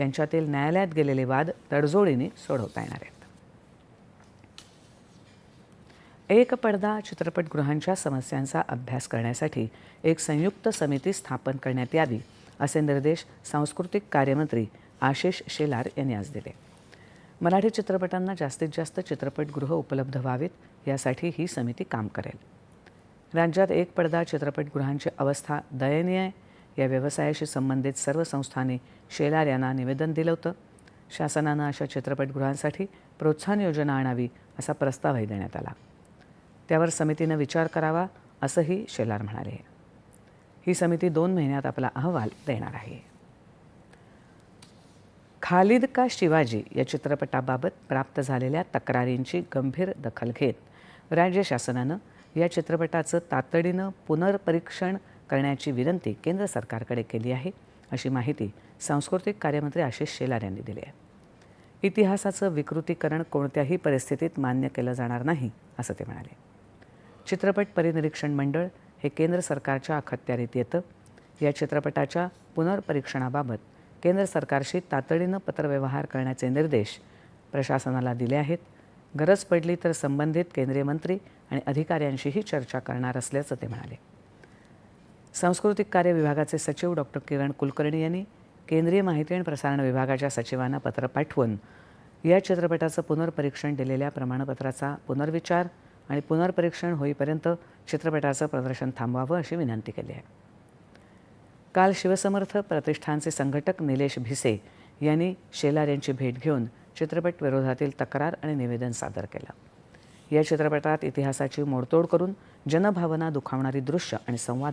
यांच्यातील न्यायालयात गेलेले वाद तडजोडीने सोडवता येणार आहेत. एक पडदा चित्रपटगृहांच्या समस्यांचा अभ्यास करण्यासाठी एक संयुक्त समिती स्थापन करण्यात यावी असे निर्देश सांस्कृतिक कार्यमंत्री आशिष शेलार यांनी आज दिले. मराठी चित्रपटांना जास्तीत जास्त चित्रपटगृह उपलब्ध व्हावीत यासाठी ही समिती काम करेल. राज्यात एक पडदा चित्रपटगृहांची अवस्था दयनीय आहे या व्यवसायाशी संबंधित सर्व संस्थांनी शेलार यांना निवेदन दिलं होतं. शासनानं अशा चित्रपटगृहांसाठी प्रोत्साहन योजना आणावी असा प्रस्तावही देण्यात आला. त्यावर समितीनं विचार करावा असंही शेलार म्हणाले. ही समिती दोन महिन्यात आपला अहवाल देणार आहे. खालिद का शिवाजी या चित्रपटाबाबत प्राप्त झालेल्या तक्रारींची गंभीर दखल घेत राज्य शासनानं या चित्रपटाचं तातडीनं पुनर्परीक्षण करण्याची विनंती केंद्र सरकारकडे केली आहे अशी माहिती सांस्कृतिक कार्यमंत्री आशिष शेलार यांनी दिली आहे. इतिहासाचं विकृतीकरण कोणत्याही परिस्थितीत मान्य केलं जाणार नाही असं ते म्हणाले. चित्रपट परिनिरीक्षण मंडळ हे केंद्र सरकारच्या अखत्यारीत येतं. या चित्रपटाच्या पुनर्परीक्षणाबाबत केंद्र सरकारशी तातडीनं पत्रव्यवहार करण्याचे निर्देश प्रशासनाला दिले आहेत. गरज पडली तर संबंधित केंद्रीय मंत्री आणि अधिकाऱ्यांशीही चर्चा करणार असल्याचं ते म्हणाले. सांस्कृतिक कार्य विभागाचे सचिव डॉक्टर किरण कुलकर्णी यांनी केंद्रीय माहिती आणि प्रसारण विभागाच्या सचिवांना पत्र पाठवून या चित्रपटाचं पुनर्परीक्षण दिलेल्या प्रमाणपत्राचा पुनर्विचार आणि पुनर्परीक्षण होईपर्यंत चित्रपटाचं प्रदर्शन थांबवावं अशी विनंती केली आहे. काल शिवसमर्थ प्रतिष्ठानचे संघटक निलेश भिसे यांनी शेलार यांची भेट घेऊन चित्रपट विरोधातील तक्रार आणि निवेदन सादर केलं. या चित्रपटात इतिहासाची मोडतोड करून जनभावना दुखावणारी दृश्य आणि संवाद